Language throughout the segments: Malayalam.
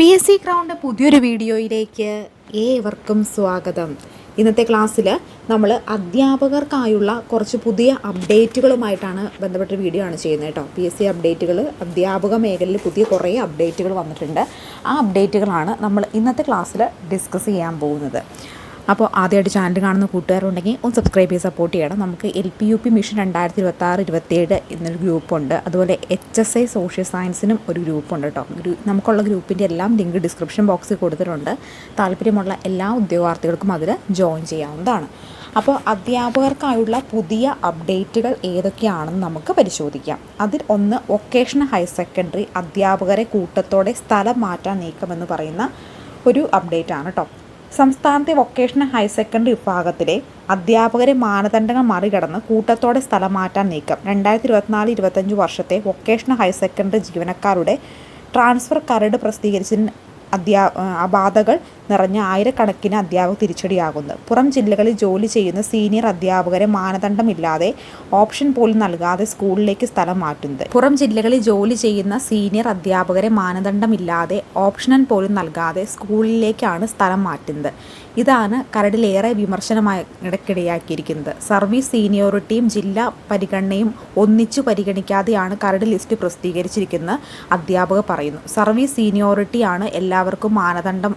പി എസ് സി ഗ്രൗണ്ട് പുതിയൊരു വീഡിയോയിലേക്ക് ഏവർക്കും സ്വാഗതം. ഇന്നത്തെ ക്ലാസ്സിൽ നമ്മൾ അധ്യാപകർക്കായുള്ള കുറച്ച് പുതിയ അപ്ഡേറ്റുകളുമായിട്ടാണ് ബന്ധപ്പെട്ട വീഡിയോ ആണ് ചെയ്യുന്നത് കേട്ടോ. പി എസ് സി അപ്ഡേറ്റുകൾ അധ്യാപക മേഖലയിൽ പുതിയ കുറേ അപ്ഡേറ്റുകൾ വന്നിട്ടുണ്ട്. ആ അപ്ഡേറ്റുകളാണ് നമ്മൾ ഇന്നത്തെ ക്ലാസ്സിൽ ഡിസ്കസ് ചെയ്യാൻ പോകുന്നത്. അപ്പോൾ ആദ്യമായിട്ട് ചാനൽ കാണുന്ന കൂട്ടുകാരുണ്ടെങ്കിൽ ഒന്ന് സബ്സ്ക്രൈബ് ചെയ്ത് സപ്പോർട്ട് ചെയ്യണം. നമുക്ക് L P U P mission രണ്ടായിരത്തി ഇരുപത്തി ആറ് ഇരുപത്തിയേഴ് എന്നൊരു ഗ്രൂപ്പുണ്ട് അതുപോലെ എച്ച് എസ് ഐ സോഷ്യൽ സയൻസിനും ഒരു ഗ്രൂപ്പുണ്ട് കേട്ടോ. നമുക്കുള്ള ഗ്രൂപ്പിന്റെ എല്ലാം ലിങ്ക് ഡിസ്ക്രിപ്ഷൻ ബോക്സിൽ കൊടുത്തിട്ടുണ്ട്. താല്പര്യമുള്ള എല്ലാ ഉദ്യോഗാർത്ഥികൾക്കും അതിൽ ജോയിൻ ചെയ്യാവുന്നതാണ്. അപ്പോൾ അധ്യാപകർക്കായുള്ള പുതിയ അപ്ഡേറ്റുകൾ ഏതൊക്കെയാണെന്ന് നമുക്ക് പരിശോധിക്കാം. അതിൽ ഒന്ന് വൊക്കേഷണൽ ഹയർ സെക്കൻഡറി അധ്യാപകരെ കൂട്ടത്തോടെ സ്ഥലം മാറ്റാൻ നീക്കമെന്ന് പറയുന്ന ഒരു അപ്ഡേറ്റ് ആണ് കേട്ടോ. സംസ്ഥാനത്തെ വൊക്കേഷണൽ ഹയർ സെക്കൻഡറി വിഭാഗത്തിലെ അധ്യാപകരെ മാനദണ്ഡങ്ങൾ മറികടന്ന് കൂട്ടത്തോടെ സ്ഥലം മാറ്റാൻ നീക്കം. രണ്ടായിരത്തി ഇരുപത്തിനാല് ഇരുപത്തഞ്ച് വർഷത്തെ വൊക്കേഷണൽ ഹയർ സെക്കൻഡറി ജീവനക്കാരുടെ ട്രാൻസ്ഫർ കരട് പ്രസിദ്ധീകരിച്ചതിന് അധ്യാ അബാധകൾ നിറഞ്ഞ ആയിരക്കണക്കിന് അധ്യാപകർ തിരിച്ചടിയാകുന്നു. പുറം ജില്ലകളിൽ ജോലി ചെയ്യുന്ന സീനിയർ അധ്യാപകരെ മാനദണ്ഡമില്ലാതെ ഓപ്ഷൻ പോലും നൽകാതെ സ്കൂളിലേക്ക് സ്ഥലം മാറ്റുന്നത്. പുറം ജില്ലകളിൽ ജോലി ചെയ്യുന്ന സീനിയർ അധ്യാപകരെ മാനദണ്ഡമില്ലാതെ ഓപ്ഷനൽ പോലും നൽകാതെ സ്കൂളിലേക്കാണ് സ്ഥലം മാറ്റുന്നത്. ഇതാണ് കരടിലേറെ വിമർശനമായി ഇടയ്ക്കിടയാക്കിയിരിക്കുന്നത് സർവീസ് സീനിയോറിറ്റിയും ജില്ലാ പരിഗണനയും ഒന്നിച്ചു പരിഗണിക്കാതെയാണ് കരട് ലിസ്റ്റ് പ്രസിദ്ധീകരിച്ചിരിക്കുന്നത് അധ്യാപകർ പറയുന്നു. സർവീസ് സീനിയോറിറ്റിയാണ് എല്ലാവർക്കും മാനദണ്ഡം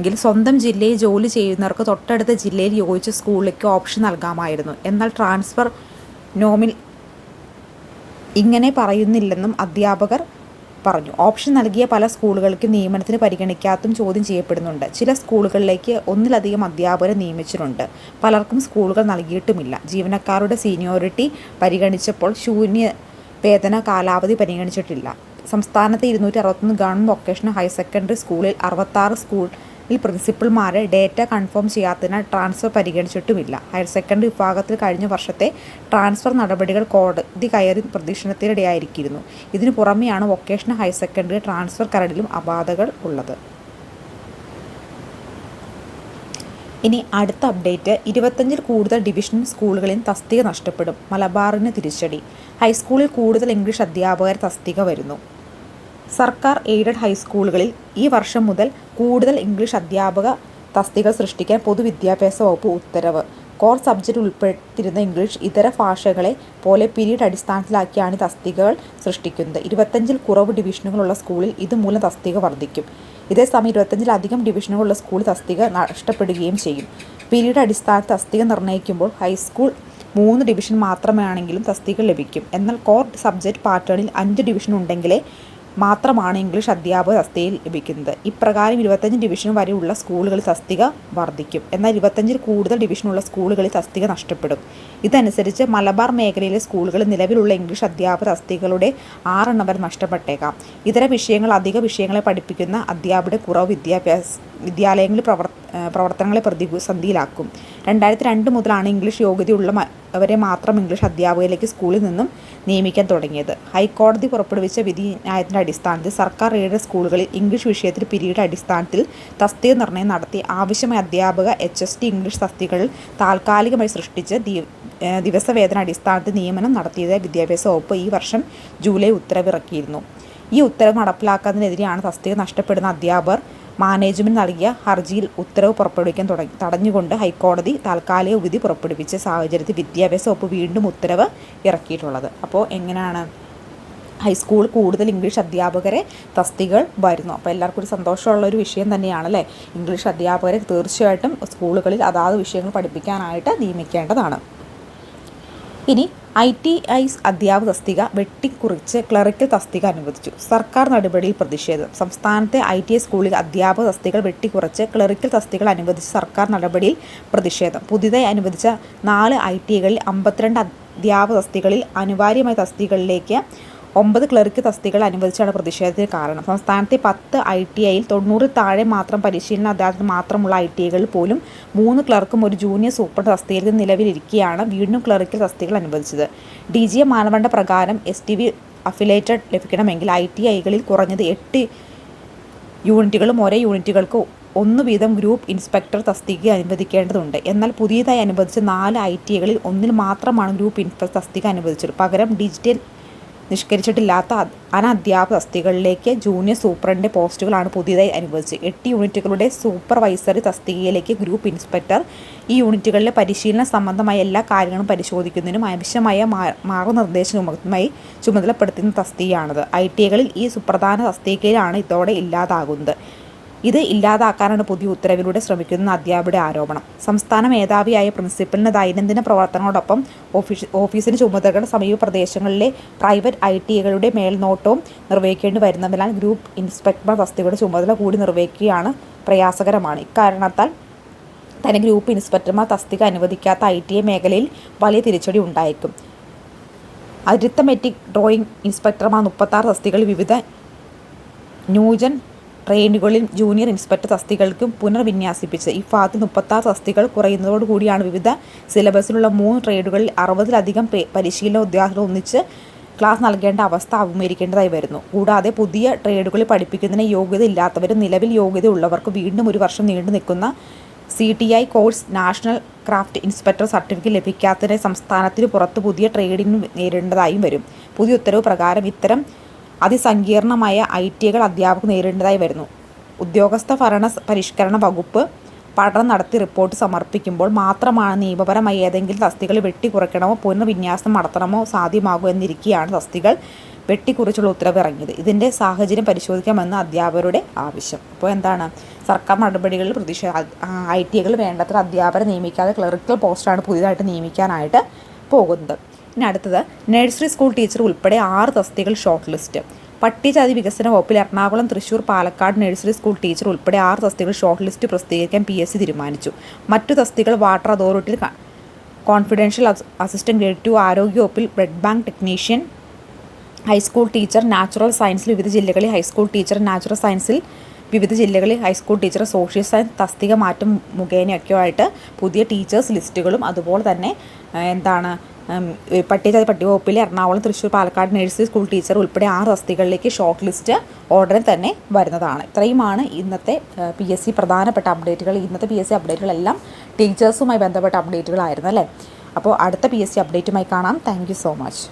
എങ്കിൽ സ്വന്തം ജില്ലയിൽ ജോലി ചെയ്യുന്നവർക്ക് തൊട്ടടുത്ത ജില്ലയിൽ യോജിച്ച സ്കൂളിലേക്ക് ഓപ്ഷൻ നൽകാമായിരുന്നു. എന്നാൽ ട്രാൻസ്ഫർ നോമിൽ ഇങ്ങനെ പറയുന്നില്ലെന്നും അധ്യാപകർ പറഞ്ഞു. ഓപ്ഷൻ നൽകിയ പല സ്കൂളുകൾക്ക് നിയമനത്തിന് പരിഗണിക്കാത്തും ചോദ്യം ചെയ്യപ്പെടുന്നുണ്ട്. ചില സ്കൂളുകളിലേക്ക് ഒന്നിലധികം അധ്യാപകരെ നിയമിച്ചിട്ടുണ്ട്. പലർക്കും സ്കൂളുകൾ നൽകിയിട്ടുമില്ല. ജീവനക്കാരുടെ സീനിയോറിറ്റി പരിഗണിച്ചപ്പോൾ ശൂന്യ വേതന കാലാവധി പരിഗണിച്ചിട്ടില്ല. സംസ്ഥാനത്തെ ഇരുന്നൂറ്റി അറുപത്തൊന്ന് ഗവൺമെന്റ് വൊക്കേഷണൽ ഹയർ സെക്കൻഡറി സ്കൂളിൽ അറുപത്താറ് സ്കൂളിൽ പ്രിൻസിപ്പൽമാരെ ഡേറ്റ കൺഫേം ചെയ്യാത്തതിനാൽ ട്രാൻസ്ഫർ പരിഗണിച്ചിട്ടുമില്ല. ഹയർ സെക്കൻഡറി വിഭാഗത്തിൽ കഴിഞ്ഞ വർഷത്തെ ട്രാൻസ്ഫർ നടപടികൾ കോടതി കയറി പ്രതീക്ഷണത്തിനിടയായിരിക്കുന്നു. ഇതിനു പുറമെയാണ് വൊക്കേഷണൽ ഹയർ സെക്കൻഡറി ട്രാൻസ്ഫർ കരടിലും അപാധകൾ ഉള്ളത്. ഇനി അടുത്ത അപ്ഡേറ്റ്. ഇരുപത്തഞ്ചിൽ കൂടുതൽ ഡിവിഷൻ സ്കൂളുകളിൽ തസ്തിക നഷ്ടപ്പെടും. മലബാറിന് തിരിച്ചടി. ഹൈസ്കൂളിൽ കൂടുതൽ ഇംഗ്ലീഷ് അധ്യാപകർ തസ്തിക വരുന്നു. സർക്കാർ എയ്ഡഡ് ഹൈസ്കൂളുകളിൽ ഈ വർഷം മുതൽ കൂടുതൽ ഇംഗ്ലീഷ് അധ്യാപക തസ്തികൾ സൃഷ്ടിക്കാൻ പൊതുവിദ്യാഭ്യാസ വകുപ്പ് ഉത്തരവ്. കോർ സബ്ജക്റ്റ് ഉൾപ്പെടുത്തിയിരുന്ന ഇംഗ്ലീഷ് ഇതര ഭാഷകളെ പോലെ പിരീഡ് അടിസ്ഥാനത്തിലാക്കിയാണ് തസ്തികകൾ സൃഷ്ടിക്കുന്നത്. ഇരുപത്തഞ്ചിൽ കുറവ് ഡിവിഷനുകളുള്ള സ്കൂളിൽ ഇതുമൂലം തസ്തിക വർദ്ധിക്കും. ഇതേസമയം ഇരുപത്തഞ്ചിലധികം ഡിവിഷനുകളുള്ള സ്കൂൾ തസ്തിക നഷ്ടപ്പെടുകയും ചെയ്യും. പിരീഡ് അടിസ്ഥാന തസ്തിക നിർണയിക്കുമ്പോൾ ഹൈസ്കൂൾ മൂന്ന് ഡിവിഷൻ മാത്രമാണെങ്കിലും തസ്തിക ലഭിക്കും. എന്നാൽ കോർ സബ്ജക്റ്റ് പാറ്റേണിൽ അഞ്ച് ഡിവിഷൻ ഉണ്ടെങ്കിലേ മാത്രമാണ് ഇംഗ്ലീഷ് അധ്യാപക തസ്തികയിൽ ലഭിക്കുന്നത്. ഇപ്രകാരം ഇരുപത്തഞ്ച് ഡിവിഷൻ വരെയുള്ള സ്കൂളുകളിൽ തസ്തിക വർദ്ധിക്കും. എന്നാൽ ഇരുപത്തഞ്ചിൽ കൂടുതൽ ഡിവിഷനുള്ള സ്കൂളുകളിൽ തസ്തിക നഷ്ടപ്പെടും. ഇതനുസരിച്ച് മലബാർ മേഖലയിലെ സ്കൂളുകളിൽ നിലവിലുള്ള ഇംഗ്ലീഷ് അധ്യാപക തസ്തികകളുടെ ആറെണ്ണം വരെ നഷ്ടപ്പെട്ടേക്കാം. ഇതര വിഷയങ്ങൾ അധിക വിഷയങ്ങളെ പഠിപ്പിക്കുന്ന അധ്യാപകരുടെ കുറവ് വിദ്യാഭ്യാസ വിദ്യാലയങ്ങളിൽ പ്രവർ പ്രവർത്തനങ്ങളെ പ്രതിസന്ധിയിലാക്കും. രണ്ടായിരത്തി രണ്ട് മുതലാണ് ഇംഗ്ലീഷ് യോഗ്യതയുള്ള അവരെ മാത്രം ഇംഗ്ലീഷ് അധ്യാപകയിലേക്ക് സ്കൂളിൽ നിന്നും നിയമിക്കാൻ തുടങ്ങിയത്. ഹൈക്കോടതി പുറപ്പെടുവിച്ച വിധി ന്യായത്തിന്റെ അടിസ്ഥാനത്തിൽ സർക്കാർ എയ്ഡഡ് സ്കൂളുകളിൽ ഇംഗ്ലീഷ് വിഷയത്തിൽ പിരീഡ് അടിസ്ഥാനത്തിൽ തസ്തിക നിർണയം നടത്തി ആവശ്യമായ അധ്യാപക എച്ച് എസ് ടി ഇംഗ്ലീഷ് തസ്തികകൾ താൽക്കാലികമായി സൃഷ്ടിച്ച് ദിവസവേതന അടിസ്ഥാനത്തിൽ നിയമനം നടത്തിയതായി വിദ്യാഭ്യാസ വകുപ്പ് ഈ വർഷം ജൂലൈ ഉത്തരവിറക്കിയിരുന്നു. ഈ ഉത്തരവ് നടപ്പിലാക്കുന്നതിനെതിരെയാണ് തസ്തിക നഷ്ടപ്പെടുന്ന അധ്യാപകർ മാനേജ്മെന്റ് നൽകിയ ഹർജിയിൽ ഉത്തരവ് പുറപ്പെടുവിക്കാൻ തുടങ്ങി തടഞ്ഞുകൊണ്ട് ഹൈക്കോടതി താൽക്കാലിക വിധി പുറപ്പെടുവിച്ച സാഹചര്യത്തിൽ വിദ്യാഭ്യാസ വകുപ്പ് വീണ്ടും ഉത്തരവ് ഇറക്കിയിട്ടുള്ളത്. അപ്പോൾ എങ്ങനെയാണ് ഹൈസ്കൂൾ കൂടുതൽ ഇംഗ്ലീഷ് അധ്യാപകരെ തസ്തികൾ വരുന്നു. അപ്പോൾ എല്ലാവർക്കും ഒരു സന്തോഷമുള്ള ഒരു വിഷയം തന്നെയാണ് അല്ലേ? ഇംഗ്ലീഷ് അധ്യാപകരെ തീർച്ചയായിട്ടും സ്കൂളുകളിൽ അതാത് വിഷയങ്ങൾ പഠിപ്പിക്കാനായിട്ട് നിയമിക്കേണ്ടതാണ്. ഇനി ഐ ടി ഐ അധ്യാപക തസ്തിക വെട്ടിക്കുറിച്ച് ക്ലറിക്കൽ തസ്തിക അനുവദിച്ചു. സർക്കാർ നടപടിയിൽ പ്രതിഷേധം. സംസ്ഥാനത്തെ ഐ ടി ഐ സ്കൂളിൽ അധ്യാപക തസ്തികൾ വെട്ടിക്കുറച്ച് ക്ലറിക്കൽ തസ്തികൾ അനുവദിച്ച സർക്കാർ നടപടിയിൽ പ്രതിഷേധം. പുതിയതായി അനുവദിച്ച നാല് ഐ ടി ഐകളിൽ അമ്പത്തിരണ്ട് അധ്യാപക തസ്തികളിൽ അനിവാര്യമായ തസ്തികളിലേക്ക് ഒമ്പത് ക്ലർക്ക് തസ്തികൾ അനുവദിച്ചാണ് പ്രതിഷേധത്തിന് കാരണം. സംസ്ഥാനത്തെ പത്ത് ഐ ടി ഐയിൽ തൊണ്ണൂറിൽ താഴെ മാത്രം പരിശീലന അദ്ദേഹത്തിന് മാത്രമുള്ള ഐ ടി ഐകളിൽ പോലും മൂന്ന് ക്ലർക്കും ഒരു ജൂനിയർ സൂപ്പർ തസ്തികയിൽ നിലവിലിരിക്കുകയാണ് വീണ്ടും ക്ലർക്കിൽ തസ്തികൾ അനുവദിച്ചത്. ഡി ജി എ മാനദണ്ഡ പ്രകാരം എസ് ടി വി അഫിലേറ്റഡ് ലഭിക്കണമെങ്കിൽ ഐ ടി ഐകളിൽ കുറഞ്ഞത് എട്ട് യൂണിറ്റുകളും ഒരേ യൂണിറ്റുകൾക്ക് ഒന്ന് വീതം ഗ്രൂപ്പ് ഇൻസ്പെക്ടർ തസ്തിക അനുവദിക്കേണ്ടതുണ്ട്. എന്നാൽ പുതിയതായി അനുവദിച്ച നാല് ഐ ടി ഐകളിൽ ഒന്നിൽ മാത്രമാണ് ഗ്രൂപ്പ് ഇൻസ്പെക്ടർ തസ്തിക അനുവദിച്ചത്. പകരം ഡിജിറ്റൽ നിഷ്കരിച്ചിട്ടില്ലാത്ത അനധ്യാപക ജൂനിയർ സൂപ്രണ്ട് പോസ്റ്റുകളാണ് പുതിയതായി അനുവദിച്ചത്. എട്ട് യൂണിറ്റുകളുടെ സൂപ്പർവൈസറി തസ്തികയിലേക്ക് ഗ്രൂപ്പ് ഇൻസ്പെക്ടർ ഈ യൂണിറ്റുകളിലെ പരിശീലന സംബന്ധമായ എല്ലാ കാര്യങ്ങളും പരിശോധിക്കുന്നതിനും ആവശ്യമായ മാർഗനിർദ്ദേശവുമായി ചുമതലപ്പെടുത്തുന്ന തസ്തികയാണിത്. ഐ ടി ഐകളിൽ ഈ സുപ്രധാന തസ്തികയിലാണ് ഇതോടെ ഇല്ലാതാകുന്നത്. ഇത് ഇല്ലാതാക്കാനാണ് പുതിയ ഉത്തരവിലൂടെ ശ്രമിക്കുന്ന അധ്യാപകരുടെ ആരോപണം. സംസ്ഥാന മേധാവിയായ പ്രിൻസിപ്പലിന് ദൈനംദിന പ്രവർത്തനങ്ങളോടൊപ്പം ഓഫീസ് ഓഫീസിന് ചുമതലകൾ സമീപ പ്രദേശങ്ങളിലെ പ്രൈവറ്റ് ഐ ടി ഐകളുടെ മേൽനോട്ടവും നിർവഹിക്കേണ്ടി വരുന്നതിനാൽ ഗ്രൂപ്പ് ഇൻസ്പെക്ടർ തസ്തികയുടെ ചുമതല കൂടി നിർവഹിക്കുകയാണ് പ്രയാസകരമാണ്. ഇക്കാരണത്താൽ തന്നെ ഗ്രൂപ്പ് ഇൻസ്പെക്ടർമാർ തസ്തിക അനുവദിക്കാത്ത ഐ ടി ഐ മേഖലയിൽ വലിയ തിരിച്ചടി ഉണ്ടായേക്കും. അരിത്തമെറ്റിക് ഡ്രോയിങ് ഇൻസ്പെക്ടർമാർ മുപ്പത്താറ് തസ്തികകളിൽ വിവിധ ന്യൂജൻ ട്രെയിനുകളിൽ ജൂനിയർ ഇൻസ്പെക്ടർ തസ്തികൾക്കും പുനർവിന്യാസിപ്പിച്ച് ഭാഗത്ത് മുപ്പത്താറ് തസ്തികൾ കുറയുന്നതോടുകൂടിയാണ് വിവിധ സിലബസിലുള്ള മൂന്ന് ട്രേഡുകളിൽ അറുപതിലധികം പരിശീലന ഉദ്യോഗസ്ഥർ ഒന്നിച്ച് ക്ലാസ് നൽകേണ്ട അവസ്ഥ അഭിമുഖീകരിക്കേണ്ടതായി വരുന്നു. കൂടാതെ പുതിയ ട്രേഡുകളിൽ പഠിപ്പിക്കുന്നതിന് യോഗ്യത ഇല്ലാത്തവരും നിലവിൽ യോഗ്യത ഉള്ളവർക്ക് വീണ്ടും ഒരു വർഷം നീണ്ടു നിൽക്കുന്ന C T I course national craft inspector certificate ലഭിക്കാത്തതിന് സംസ്ഥാനത്തിന് പുറത്ത് പുതിയ ട്രേഡിന് നേരിടേണ്ടതായും വരും. പുതിയ ഉത്തരവ് പ്രകാരം ഇത്തരം അതിസങ്കീർണമായ ഐ ടികൾ അധ്യാപകർ നേരിടേണ്ടതായി വരുന്നു. ഉദ്യോഗസ്ഥ ഭരണ പരിഷ്കരണ വകുപ്പ് പഠനം നടത്തി റിപ്പോർട്ട് സമർപ്പിക്കുമ്പോൾ മാത്രമാണ് നിയമപരമായി ഏതെങ്കിലും തസ്തികൾ വെട്ടിക്കുറയ്ക്കണമോ പുനർവിന്യാസം നടത്തണമോ സാധ്യമാകൂ എന്നിരിക്കെയാണ് തസ്തികൾ വെട്ടിക്കുറിച്ചുള്ള ഉത്തരവ് ഇറങ്ങിയത്. ഇതിന്റെ സാഹചര്യം പരിശോധിക്കാമെന്ന് അധ്യാപകരുടെ ആവശ്യം. അപ്പോൾ എന്താണ്? സർക്കാർ നടപടികളിൽ പ്രതിഷേധ ഐ ടി ഐകൾ വേണ്ടത്ര അധ്യാപകരെ നിയമിക്കാതെ ക്ലറിക്കൽ പോസ്റ്റാണ് പുതിയതായിട്ട് നിയമിക്കാനായിട്ട് പോകുന്നത്. ഇനി അടുത്തത് നഴ്സറി സ്കൂൾ ടീച്ചർ ഉൾപ്പെടെ ആറ് തസ്തികൾ ഷോർട്ട് ലിസ്റ്റ്. പട്ടികജാതി വികസന വകുപ്പിൽ Ernakulam Thrissur Palakkad nursery school teacher ഉൾപ്പെടെ ആറ് തസ്തികൾ ഷോർട്ട് ലിസ്റ്റ് പ്രസിദ്ധീകരിക്കാൻ പി എസ് സി തീരുമാനിച്ചു. മറ്റു തസ്തികൾ വാട്ടർ അതോറിറ്റിയിൽ കോൺഫിഡൻഷ്യൽ അസ്- അസിസ്റ്റന്റ് ഗ്രേഡ് ടു ആരോഗ്യ വകുപ്പിൽ blood bank technician high school teacher natural സയൻസിൽ വിവിധ ജില്ലകളിൽ ഹൈസ്കൂൾ ടീച്ചർ നാച്ചുറൽ സയൻസിൽ വിവിധ ജില്ലകളിൽ ഹൈസ്കൂൾ ടീച്ചർ സോഷ്യൽ സയൻസ് തസ്തിക മാറ്റം മുഖേനയൊക്കെ ആയിട്ട് പുതിയ ടീച്ചേഴ്സ് ലിസ്റ്റുകളും അതുപോലെ തന്നെ എന്താണ് പട്ടികജാതി പട്ടിക വകുപ്പിലെ Ernakulam Thrissur Palakkad nursery school teacher ഉൾപ്പെടെ ആറ് തസ്തികകളിലേക്ക് ഷോർട്ട് ലിസ്റ്റ് ഓർഡർ തന്നെ വരുന്നതാണ്. ഇത്രയുമാണ് ഇന്നത്തെ പി എസ് സി പ്രധാനപ്പെട്ട അപ്ഡേറ്റുകൾ. ഇന്നത്തെ പി എസ് സി അപ്ഡേറ്റുകളെല്ലാം ടീച്ചേഴ്സുമായി ബന്ധപ്പെട്ട അപ്ഡേറ്റുകളായിരുന്നു അല്ലേ? അപ്പോൾ അടുത്ത പി എസ് സി അപ്ഡേറ്റുമായി കാണാം. Thank so much